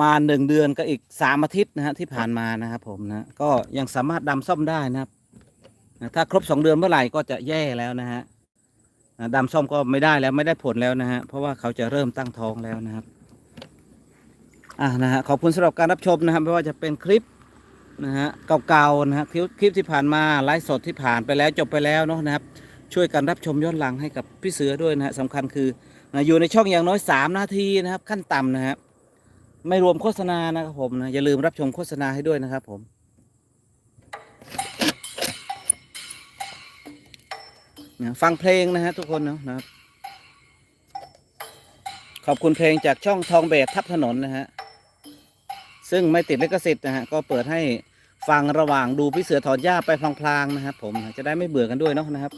มาหนึ่งเดือนก็อีกสามอาทิตย์นะฮะที่ผ่านมานะครับผมนะก็ยังสามารถดำซ่อมได้นะครับนะถ้าครบสองเดือนเมื่อไหร่ก็จะแย่แล้วนะฮะนะดำซ่อมก็ไม่ได้แล้วไม่ได้ผลแล้วนะฮะเพราะว่าเขาจะเริ่มตั้งท้องแล้วนะครับอ่านะฮะขอบคุณสำหรับการรับชมนะครับไม่ว่าจะเป็นคลิปนะฮะเก่าๆนะฮะคลิปคลิปที่ผ่านมาไลฟ์สดที่ผ่านไปแล้วจบไปแล้วเนาะนะครับ ช่วยกันรับชมย้อนหลังให้กับพี่เสือด้วยนะฮะสำคัญคือนะอยู่ในช่องอย่างน้อย 3 นาทีนะครับ ขั้นต่ำนะครับ ไม่รวมโฆษณานะครับผมนะอย่าลืมรับชมโฆษณาให้ด้วยนะครับผมฟังเพลงนะฮะทุกคนเนาะนะครับ ขอบคุณเพลงจากช่องทองเบสทับถนนนะฮะซึ่งไม่ติดลิขสิทธิ์นะฮะก็เปิดให้ฟังระหว่างดูพี่เสือถอนหญ้าไปพลางๆนะครับผมจะได้ไม่เบื่อกันด้วยเนาะนะครับ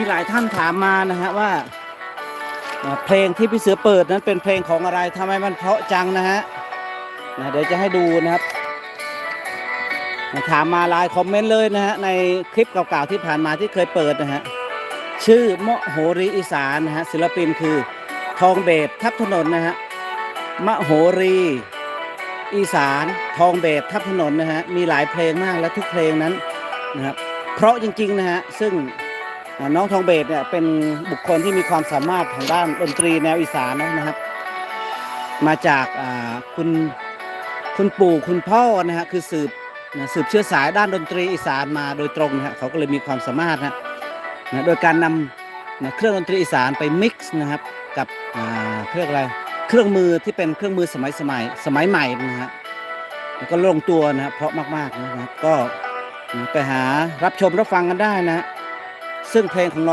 มีหลายท่านถามมานะฮะว่าเพลงที่พี่เสือเปิดนั้นเป็นเพลงของอะไรทำไมมันเพราะจังนะฮะนะเดี๋ยวจะให้ดูนะครับถามมาหลายคอมเมนต์เลยนะฮะในคลิปเก่าๆที่ผ่านมาที่เคยเปิดนะฮะชื่อมโหรีอีสานนะฮะศิลปินคือทองเบสทับถนนนะฮะมโหรีอีสานทองเบสทับถนนนะฮะมีหลายเพลงมากและทุกเพลงนั้นนะครับเพราะจริงๆนะฮะซึ่ง น้องทองเบสเนี่ยเป็นบุคคลที่มีความสามารถทางด้านดนตรีแนวอีสานนะครับ มาจากคุณคุณปู่คุณพ่อนะฮะคือสืบสืบเชื้อสายด้านดนตรีอีสานมาโดยตรงนะฮะเขาก็เลยมีความสามารถนะนะโดยการนำนะเครื่องดนตรีอีสานไปมิกซ์นะครับกับเครื่องอะไรเครื่องมือที่เป็นเครื่องมือสมัยสมัยสมัยใหม่นะฮะแล้วก็ลงตัวนะเพราะมากๆนะครับก็ไปหารับชมรับฟังกันได้นะ ซึ่งเพลงของน้อง